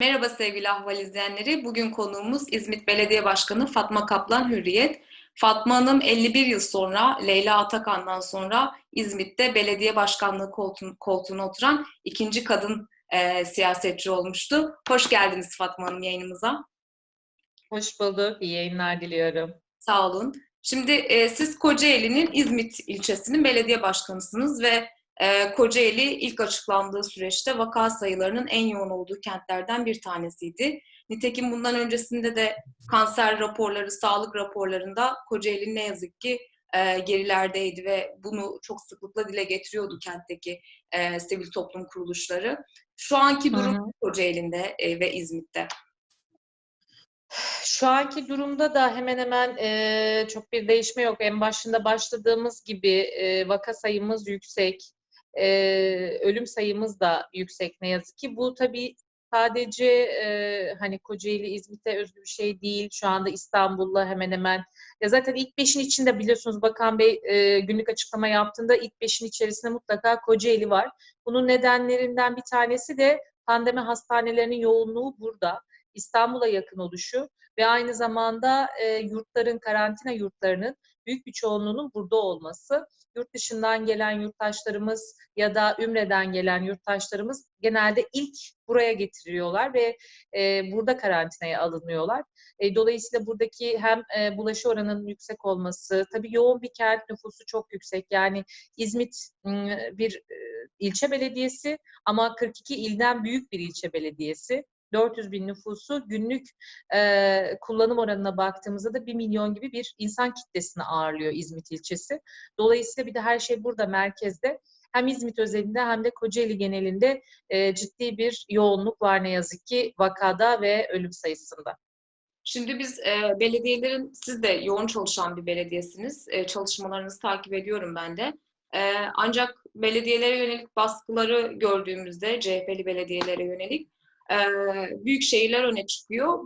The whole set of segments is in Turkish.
Merhaba sevgili Ahval izleyenleri. Bugün konuğumuz İzmit Belediye Başkanı Fatma Kaplan Hürriyet. Fatma Hanım 51 yıl sonra Leyla Atakan'dan sonra İzmit'te belediye başkanlığı koltuğuna, koltuğuna oturan ikinci kadın e, siyasetçi olmuştu. Hoş geldiniz Fatma Hanım yayınımıza. Hoş bulduk. İyi yayınlar diliyorum. Sağ olun. Şimdi e, siz Kocaeli'nin İzmit ilçesinin belediye başkanısınız ve e, Kocaeli ilk açıklandığı süreçte vaka sayılarının en yoğun olduğu kentlerden bir tanesiydi. Nitekim bundan öncesinde de kanser raporları, sağlık raporlarında Kocaeli ne yazık ki e, gerilerdeydi ve bunu çok sıklıkla dile getiriyordu kentteki e, sivil toplum kuruluşları. Şu anki durum hı hı. Kocaeli'nde e, ve İzmit'te. Şu anki durumda da hemen hemen e, çok bir değişme yok. En başında başladığımız gibi e, vaka sayımız yüksek, e, ölüm sayımız da yüksek ne yazık ki. Bu tabii sadece e, hani Kocaeli, İzmit'e özgü bir şey değil. Şu anda İstanbul'la hemen hemen ya zaten ilk beşin içinde biliyorsunuz Bakan Bey e, günlük açıklama yaptığında ilk beşin içerisinde mutlaka Kocaeli var. Bunun nedenlerinden bir tanesi de pandemi hastanelerinin yoğunluğu burada. İstanbul'a yakın oluşu ve aynı zamanda e, yurtların, karantina yurtlarının büyük bir çoğunluğunun burada olması. Yurt dışından gelen yurttaşlarımız ya da Ümre'den gelen yurttaşlarımız genelde ilk buraya getiriyorlar ve e, burada karantinaya alınıyorlar. E, dolayısıyla buradaki hem e, bulaşı oranının yüksek olması, tabii yoğun bir kent nüfusu çok yüksek. Yani İzmit bir e, ilçe belediyesi ama 42 ilden büyük bir ilçe belediyesi. 400 bin nüfusu günlük e, kullanım oranına baktığımızda da 1 milyon gibi bir insan kitlesini ağırlıyor İzmit ilçesi. Dolayısıyla bir de her şey burada merkezde. Hem İzmit özelinde hem de Kocaeli genelinde e, ciddi bir yoğunluk var ne yazık ki vakada ve ölüm sayısında. Şimdi biz e, belediyelerin, siz de yoğun çalışan bir belediyesiniz. E, çalışmalarınızı takip ediyorum ben de. E, ancak belediyelere yönelik baskıları gördüğümüzde, CHP'li belediyelere yönelik büyük şehirler öne çıkıyor.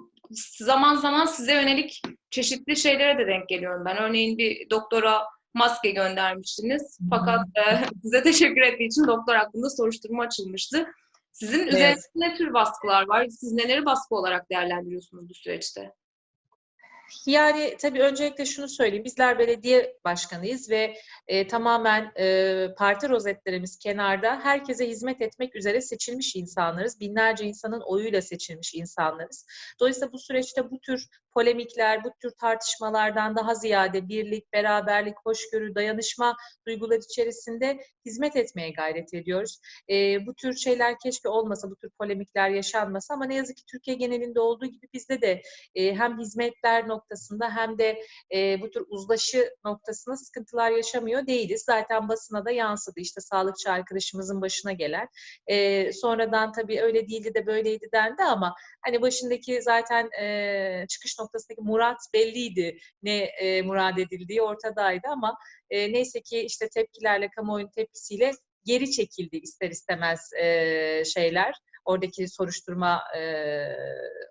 Zaman zaman size yönelik çeşitli şeylere de denk geliyorum ben. Örneğin bir doktora maske göndermiştiniz. Fakat e, size teşekkür ettiği için doktor hakkında soruşturma açılmıştı. Sizin evet. üzerinizde ne tür baskılar var? Siz neleri baskı olarak değerlendiriyorsunuz bu süreçte? Yani tabii öncelikle şunu söyleyeyim. Bizler belediye başkanıyız ve e, tamamen e, parti rozetlerimiz kenarda. Herkese hizmet etmek üzere seçilmiş insanlarız. Binlerce insanın oyuyla seçilmiş insanlarız. Dolayısıyla bu süreçte bu tür polemikler, bu tür tartışmalardan daha ziyade birlik, beraberlik, hoşgörü, dayanışma duygular içerisinde hizmet etmeye gayret ediyoruz. E, bu tür şeyler keşke olmasa, bu tür polemikler yaşanmasa ama ne yazık ki Türkiye genelinde olduğu gibi bizde de e, hem hizmetler noktasında hem de e, bu tür uzlaşı noktasında sıkıntılar yaşamıyor değiliz. Zaten basına da yansıdı işte sağlıkçı arkadaşımızın başına gelen. E, sonradan tabii öyle değildi de böyleydi dendi ama hani başındaki zaten e, çıkış noktasındaki murat belliydi ne e, murad edildiği ortadaydı ama e, neyse ki işte tepkilerle kamuoyunun tepkisiyle geri çekildi ister istemez e, şeyler oradaki soruşturma e,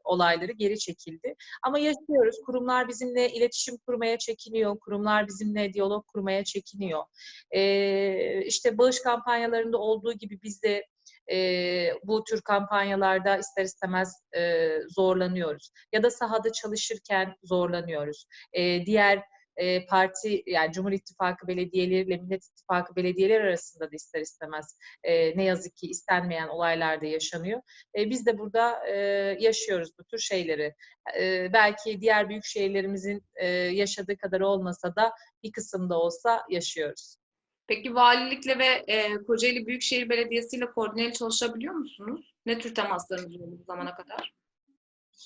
olayları geri çekildi. Ama yaşıyoruz. Kurumlar bizimle iletişim kurmaya çekiniyor. Kurumlar bizimle diyalog kurmaya çekiniyor. E, işte bağış kampanyalarında olduğu gibi biz de e, bu tür kampanyalarda ister istemez e, zorlanıyoruz. Ya da sahada çalışırken zorlanıyoruz. E, diğer e, parti yani Cumhur İttifakı belediyeleriyle Millet İttifakı belediyeler arasında da ister istemez e, ne yazık ki istenmeyen olaylar da yaşanıyor. E, biz de burada e, yaşıyoruz bu tür şeyleri. E, belki diğer büyük şehirlerimizin e, yaşadığı kadar olmasa da bir kısımda olsa yaşıyoruz. Peki valilikle ve e, Kocaeli Büyükşehir Belediyesi ile koordineli çalışabiliyor musunuz? Ne tür temaslarınız oldu bu zamana kadar?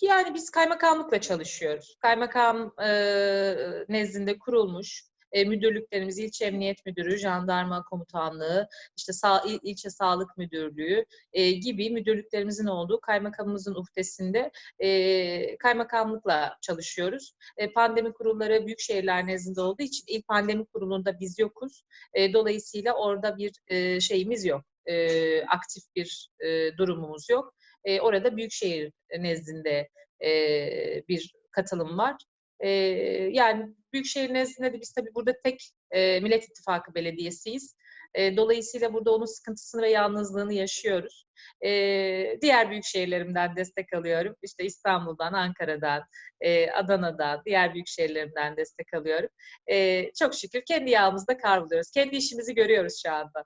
Yani biz kaymakamlıkla çalışıyoruz. Kaymakam e, nezdinde kurulmuş e, müdürlüklerimiz, ilçe emniyet müdürü, jandarma komutanlığı, işte sağ, il, ilçe sağlık müdürlüğü e, gibi müdürlüklerimizin olduğu kaymakamımızın uhdesinde e, kaymakamlıkla çalışıyoruz. E, pandemi kurulları büyük şehirler nezdinde olduğu için ilk pandemi kurulunda biz yokuz. E, dolayısıyla orada bir e, şeyimiz yok. E, aktif bir e, durumumuz yok. E, orada Büyükşehir nezdinde e, bir katılım var. E, yani Büyükşehir nezdinde de biz tabii burada tek e, Millet İttifakı belediyesiyiz. E, dolayısıyla burada onun sıkıntısını ve yalnızlığını yaşıyoruz. E, diğer büyük şehirlerimden destek alıyorum. İşte İstanbul'dan, Ankara'dan, e, Adana'dan, diğer büyük şehirlerimden destek alıyorum. E, çok şükür kendi yağımızda kavruluyoruz. Kendi işimizi görüyoruz şu anda.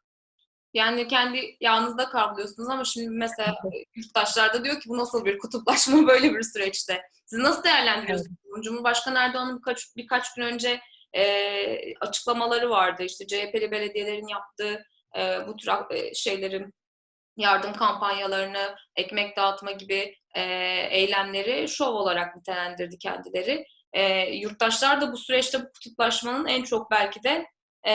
Yani kendi yağınızda kavruluyorsunuz ama şimdi mesela yurttaşlar da diyor ki bu nasıl bir kutuplaşma böyle bir süreçte. Siz nasıl değerlendiriyorsunuz? Evet. Cumhurbaşkanı Erdoğan'ın birkaç, birkaç gün önce e, açıklamaları vardı. İşte CHP'li belediyelerin yaptığı e, bu tür e, şeylerin yardım kampanyalarını, ekmek dağıtma gibi e, eylemleri şov olarak nitelendirdi kendileri. E, yurttaşlar da bu süreçte bu kutuplaşmanın en çok belki de e,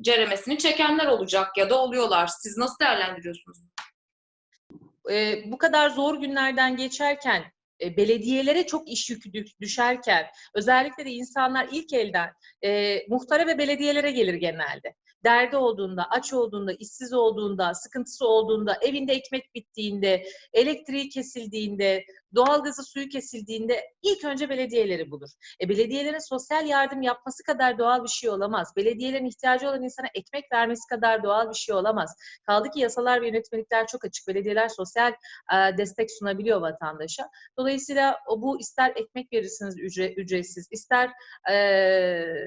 ceremesini çekenler olacak ya da oluyorlar. Siz nasıl değerlendiriyorsunuz? E, bu kadar zor günlerden geçerken e, belediyelere çok iş yükü düşerken özellikle de insanlar ilk elden e, muhtara ve belediyelere gelir genelde derdi olduğunda, aç olduğunda, işsiz olduğunda, sıkıntısı olduğunda, evinde ekmek bittiğinde, elektriği kesildiğinde, doğalgazı suyu kesildiğinde ilk önce belediyeleri bulur. E, belediyelerin sosyal yardım yapması kadar doğal bir şey olamaz. Belediyelerin ihtiyacı olan insana ekmek vermesi kadar doğal bir şey olamaz. Kaldı ki yasalar ve yönetmelikler çok açık. Belediyeler sosyal e, destek sunabiliyor vatandaşa. Dolayısıyla o bu ister ekmek verirsiniz ücret, ücretsiz, ister e,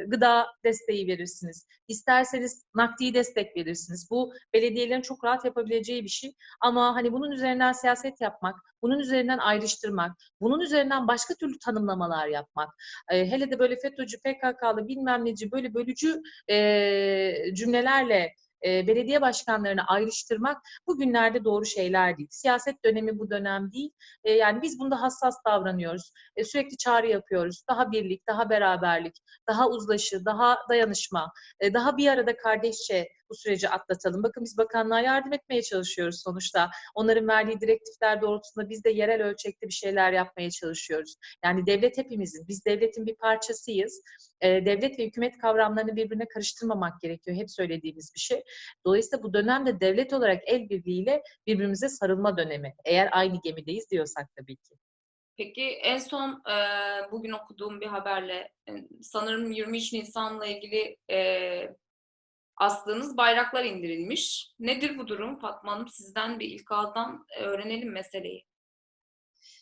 gıda desteği verirsiniz, isterseniz nakdi destek verirsiniz. Bu belediyelerin çok rahat yapabileceği bir şey. Ama hani bunun üzerinden siyaset yapmak, bunun üzerinden ayrıştırmak, bunun üzerinden başka türlü tanımlamalar yapmak, e, hele de böyle FETÖ'cü, PKK'lı bilmem neci böyle bölücü e, cümlelerle e, belediye başkanlarını ayrıştırmak bugünlerde doğru şeyler değil. Siyaset dönemi bu dönem değil. E, yani biz bunda hassas davranıyoruz. E, sürekli çağrı yapıyoruz. Daha birlik, daha beraberlik, daha uzlaşı, daha dayanışma, e, daha bir arada kardeşçe bu süreci atlatalım. Bakın biz bakanlığa yardım etmeye çalışıyoruz sonuçta. Onların verdiği direktifler doğrultusunda biz de yerel ölçekte bir şeyler yapmaya çalışıyoruz. Yani devlet hepimizin, biz devletin bir parçasıyız. E, devlet ve hükümet kavramlarını birbirine karıştırmamak gerekiyor. Hep söylediğimiz bir şey. Dolayısıyla bu dönemde devlet olarak el birliğiyle birbirimize sarılma dönemi. Eğer aynı gemideyiz diyorsak tabii ki. Peki en son e, bugün okuduğum bir haberle sanırım 23 Nisan'la ilgili e, astığınız bayraklar indirilmiş. Nedir bu durum Fatma Hanım? Sizden bir ilk ağızdan öğrenelim meseleyi.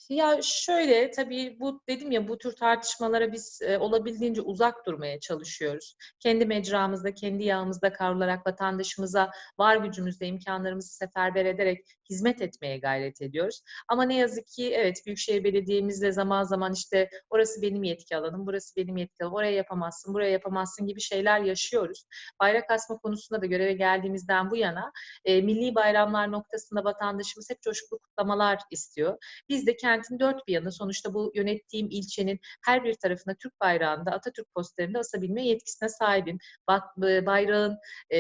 Ya şöyle tabii bu dedim ya bu tür tartışmalara biz e, olabildiğince uzak durmaya çalışıyoruz. Kendi mecramızda, kendi yağımızda kavrularak vatandaşımıza var gücümüzle imkanlarımızı seferber ederek hizmet etmeye gayret ediyoruz. Ama ne yazık ki evet Büyükşehir Belediye'mizle zaman zaman işte orası benim yetki alanım, burası benim yetki alanım, oraya yapamazsın, buraya yapamazsın gibi şeyler yaşıyoruz. Bayrak asma konusunda da göreve geldiğimizden bu yana e, milli bayramlar noktasında vatandaşımız hep coşkulu kutlamalar istiyor. Biz de kentin dört bir yanı sonuçta bu yönettiğim ilçenin her bir tarafına Türk bayrağında, Atatürk posterinde asabilme yetkisine sahibim. Bayrağın e,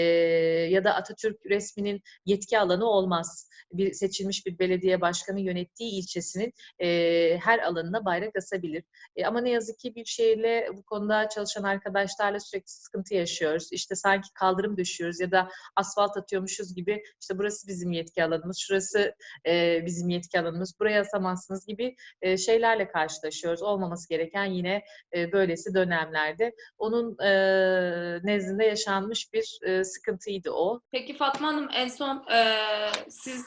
ya da Atatürk resminin yetki alanı olmaz bir seçilmiş bir belediye başkanı yönettiği ilçesinin e, her alanına bayrak asabilir. E, ama ne yazık ki bir şehirle bu konuda çalışan arkadaşlarla sürekli sıkıntı yaşıyoruz. İşte sanki kaldırım düşüyoruz ya da asfalt atıyormuşuz gibi işte burası bizim yetki alanımız, şurası e, bizim yetki alanımız, buraya asamazsınız gibi e, şeylerle karşılaşıyoruz. Olmaması gereken yine e, böylesi dönemlerde. Onun e, nezdinde yaşanmış bir sıkıntıydı o. Peki Fatma Hanım en son siz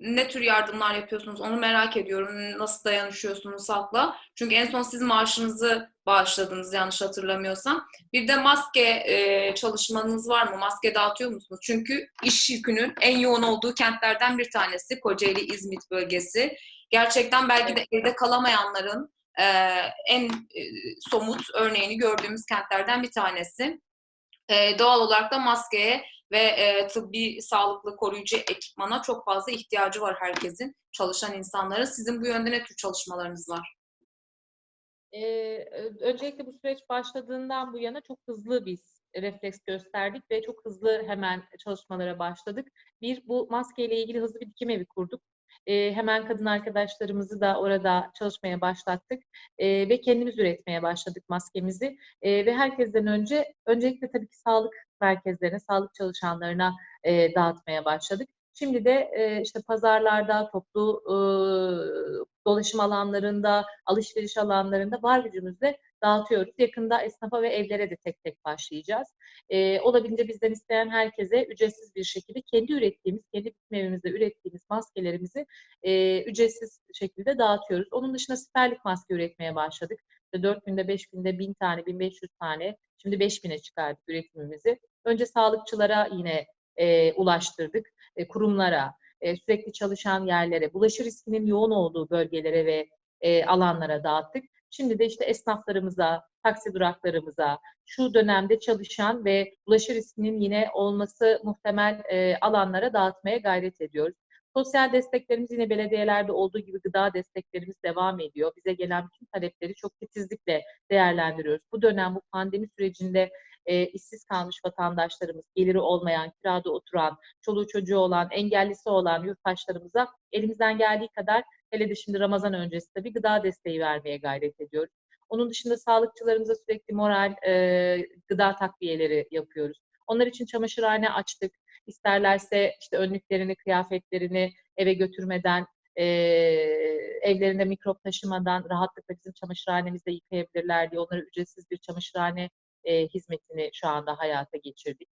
ne tür yardımlar yapıyorsunuz onu merak ediyorum. Nasıl dayanışıyorsunuz halkla? Çünkü en son siz maaşınızı bağışladınız yanlış hatırlamıyorsam. Bir de maske e, çalışmanız var mı? Maske dağıtıyor musunuz? Çünkü iş yükünün en yoğun olduğu kentlerden bir tanesi Kocaeli İzmit bölgesi. Gerçekten belki de evde kalamayanların e, en e, somut örneğini gördüğümüz kentlerden bir tanesi. E, doğal olarak da maskeye ve e, tıbbi sağlıklı koruyucu ekipmana çok fazla ihtiyacı var herkesin, çalışan insanların. Sizin bu yönde ne tür çalışmalarınız var? Ee, öncelikle bu süreç başladığından bu yana çok hızlı biz refleks gösterdik ve çok hızlı hemen çalışmalara başladık. Bir, bu maskeyle ilgili hızlı bir dikim evi kurduk. E, hemen kadın arkadaşlarımızı da orada çalışmaya başlattık e, ve kendimiz üretmeye başladık maskemizi. E, ve herkesten önce, öncelikle tabii ki sağlık merkezlerine, sağlık çalışanlarına e, dağıtmaya başladık. Şimdi de e, işte pazarlarda, toplu e, dolaşım alanlarında, alışveriş alanlarında var gücümüzle dağıtıyoruz. Yakında esnafa ve evlere de tek tek başlayacağız. E, olabildiğince bizden isteyen herkese ücretsiz bir şekilde kendi ürettiğimiz, kendi evimizde ürettiğimiz maskelerimizi e, ücretsiz şekilde dağıtıyoruz. Onun dışında siperlik maske üretmeye başladık. İşte 4 günde, 5 günde 1000 tane, 1500 tane, şimdi 5000'e çıkardık üretimimizi. Önce sağlıkçılara yine e, ulaştırdık, e, kurumlara, e, sürekli çalışan yerlere, bulaşı riskinin yoğun olduğu bölgelere ve e, alanlara dağıttık. Şimdi de işte esnaflarımıza, taksi duraklarımıza, şu dönemde çalışan ve bulaşı riskinin yine olması muhtemel e, alanlara dağıtmaya gayret ediyoruz. Sosyal desteklerimiz yine belediyelerde olduğu gibi gıda desteklerimiz devam ediyor. Bize gelen bütün talepleri çok titizlikle değerlendiriyoruz. Bu dönem bu pandemi sürecinde e, işsiz kalmış vatandaşlarımız, geliri olmayan, kirada oturan, çoluğu çocuğu olan, engellisi olan yurttaşlarımıza elimizden geldiği kadar hele de şimdi Ramazan öncesi tabii gıda desteği vermeye gayret ediyoruz. Onun dışında sağlıkçılarımıza sürekli moral e, gıda takviyeleri yapıyoruz. Onlar için çamaşırhane açtık. İsterlerse işte önlüklerini, kıyafetlerini eve götürmeden, e, evlerinde mikrop taşımadan rahatlıkla bizim çamaşırhanemizde yıkayabilirler diye onlara ücretsiz bir çamaşırhane e, hizmetini şu anda hayata geçirdik.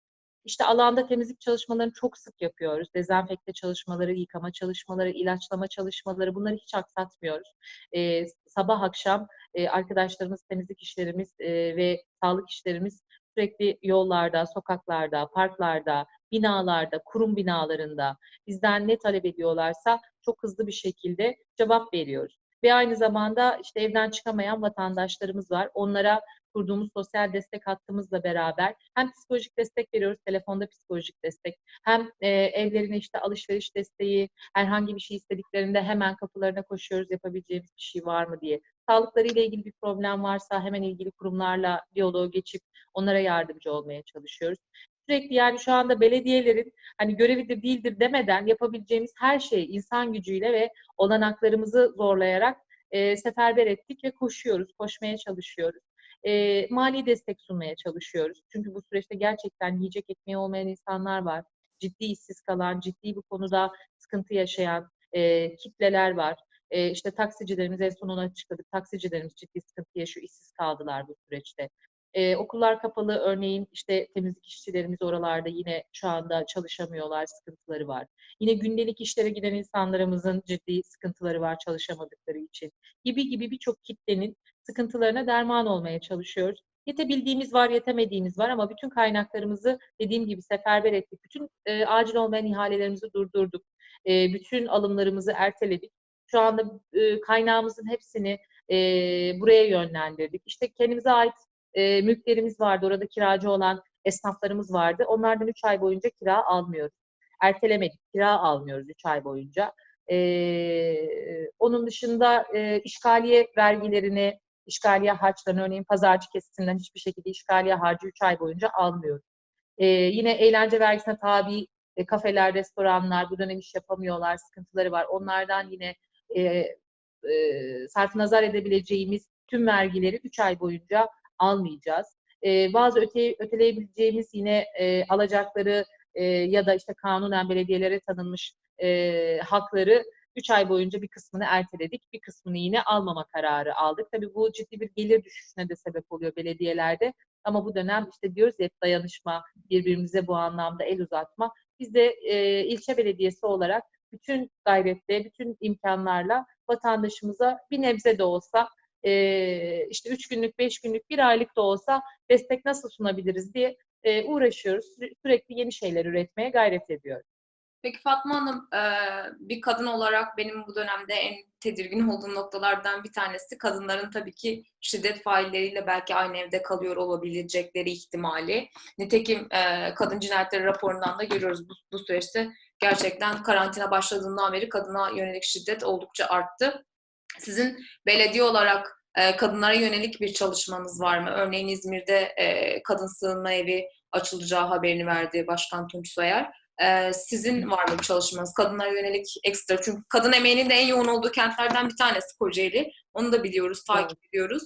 İşte alanda temizlik çalışmalarını çok sık yapıyoruz. Dezenfekte çalışmaları, yıkama çalışmaları, ilaçlama çalışmaları bunları hiç aksatmıyoruz. E, sabah akşam e, arkadaşlarımız, temizlik işlerimiz e, ve sağlık işlerimiz sürekli yollarda, sokaklarda, parklarda, binalarda, kurum binalarında bizden ne talep ediyorlarsa çok hızlı bir şekilde cevap veriyoruz. Ve aynı zamanda işte evden çıkamayan vatandaşlarımız var. Onlara kurduğumuz sosyal destek hattımızla beraber hem psikolojik destek veriyoruz, telefonda psikolojik destek, hem e, evlerine işte alışveriş desteği, herhangi bir şey istediklerinde hemen kapılarına koşuyoruz, yapabileceğimiz bir şey var mı diye. Sağlıklarıyla ilgili bir problem varsa hemen ilgili kurumlarla diyaloğa geçip onlara yardımcı olmaya çalışıyoruz. Sürekli yani şu anda belediyelerin hani görevidir değildir demeden yapabileceğimiz her şeyi insan gücüyle ve olanaklarımızı zorlayarak e, seferber ettik ve koşuyoruz, koşmaya çalışıyoruz e, mali destek sunmaya çalışıyoruz. Çünkü bu süreçte gerçekten yiyecek ekmeği olmayan insanlar var. Ciddi işsiz kalan, ciddi bu konuda sıkıntı yaşayan e, kitleler var. E, işte taksicilerimiz en son ona açıkladık. Taksicilerimiz ciddi sıkıntı yaşıyor, işsiz kaldılar bu süreçte. Ee, okullar kapalı örneğin işte temizlik işçilerimiz oralarda yine şu anda çalışamıyorlar, sıkıntıları var. Yine gündelik işlere giden insanlarımızın ciddi sıkıntıları var çalışamadıkları için. Gibi gibi birçok kitlenin sıkıntılarına derman olmaya çalışıyoruz. Yetebildiğimiz var, yetemediğimiz var ama bütün kaynaklarımızı dediğim gibi seferber ettik. Bütün e, acil olmayan ihalelerimizi durdurduk. E, bütün alımlarımızı erteledik. Şu anda e, kaynağımızın hepsini e, buraya yönlendirdik. İşte kendimize ait e, mülklerimiz vardı. Orada kiracı olan esnaflarımız vardı. Onlardan 3 ay boyunca kira almıyoruz. Ertelemedik, kira almıyoruz 3 ay boyunca. E, onun dışında e, işgaliye vergilerini, işgaliye harçlarını örneğin pazarcı kesitinden hiçbir şekilde işgaliye harcı 3 ay boyunca almıyoruz. E, yine eğlence vergisine tabi e, kafeler, restoranlar bu dönem iş yapamıyorlar, sıkıntıları var. Onlardan yine e, e, sarf nazar edebileceğimiz tüm vergileri 3 ay boyunca almayacağız. E, bazı öte, öteleyebileceğimiz yine e, alacakları e, ya da işte kanunen belediyelere tanınmış e, hakları 3 ay boyunca bir kısmını erteledik, bir kısmını yine almama kararı aldık. Tabii bu ciddi bir gelir düşüşüne de sebep oluyor belediyelerde. Ama bu dönem işte diyoruz ya dayanışma, birbirimize bu anlamda el uzatma. Biz de e, ilçe belediyesi olarak bütün gayretle, bütün imkanlarla vatandaşımıza bir nebze de olsa e, işte üç günlük, beş günlük, bir aylık da olsa destek nasıl sunabiliriz diye e, uğraşıyoruz. Sürekli yeni şeyler üretmeye gayret ediyoruz. Peki Fatma Hanım, bir kadın olarak benim bu dönemde en tedirgin olduğum noktalardan bir tanesi kadınların tabii ki şiddet failleriyle belki aynı evde kalıyor olabilecekleri ihtimali. Nitekim kadın cinayetleri raporundan da görüyoruz bu, bu süreçte gerçekten karantina başladığından beri kadına yönelik şiddet oldukça arttı. Sizin belediye olarak kadınlara yönelik bir çalışmanız var mı? Örneğin İzmir'de kadın sığınma evi açılacağı haberini verdi Başkan Tunç Soyer. Sizin var mı bir çalışmanız? Kadınlara yönelik ekstra. Çünkü kadın emeğinin de en yoğun olduğu kentlerden bir tanesi Kocaeli. Onu da biliyoruz, takip evet. ediyoruz.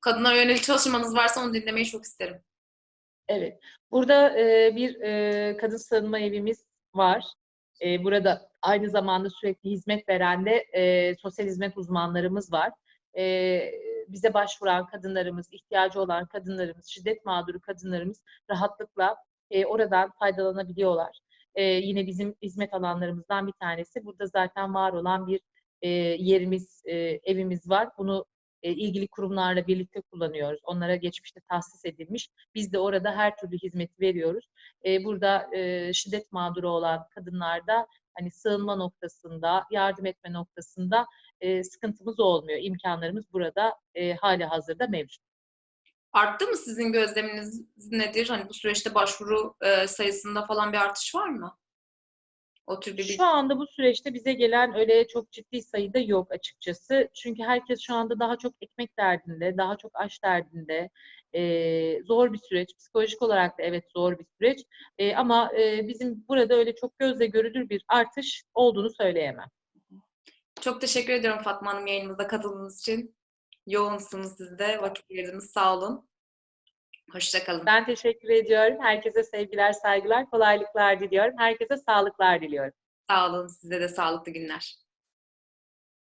Kadınlara yönelik çalışmanız varsa onu dinlemeyi çok isterim. Evet. Burada e, bir e, kadın sığınma evimiz var. E, burada aynı zamanda sürekli hizmet veren de e, sosyal hizmet uzmanlarımız var. e, bize başvuran kadınlarımız, ihtiyacı olan kadınlarımız, şiddet mağduru kadınlarımız rahatlıkla e, oradan faydalanabiliyorlar. E, yine bizim hizmet alanlarımızdan bir tanesi. Burada zaten var olan bir e, yerimiz, e, evimiz var. Bunu e, ilgili kurumlarla birlikte kullanıyoruz. Onlara geçmişte tahsis edilmiş. Biz de orada her türlü hizmeti veriyoruz. E, burada e, şiddet mağduru olan kadınlarda hani sığınma noktasında, yardım etme noktasında e, sıkıntımız olmuyor. İmkanlarımız burada e, hali hazırda mevcut. Arttı mı sizin gözleminiz nedir? Hani bu süreçte başvuru sayısında falan bir artış var mı? O tür bir Şu anda bu süreçte bize gelen öyle çok ciddi sayıda yok açıkçası. Çünkü herkes şu anda daha çok ekmek derdinde, daha çok aş derdinde. Ee, zor bir süreç. Psikolojik olarak da evet zor bir süreç. Ee, ama e, bizim burada öyle çok gözle görülür bir artış olduğunu söyleyemem. Çok teşekkür ediyorum Fatma Hanım yayınımıza katıldığınız için. Yoğunsunuz siz de. Vakit ayırdınız. Sağ olun. Hoşçakalın. Ben teşekkür ediyorum. Herkese sevgiler, saygılar, kolaylıklar diliyorum. Herkese sağlıklar diliyorum. Sağ olun. Size de sağlıklı günler.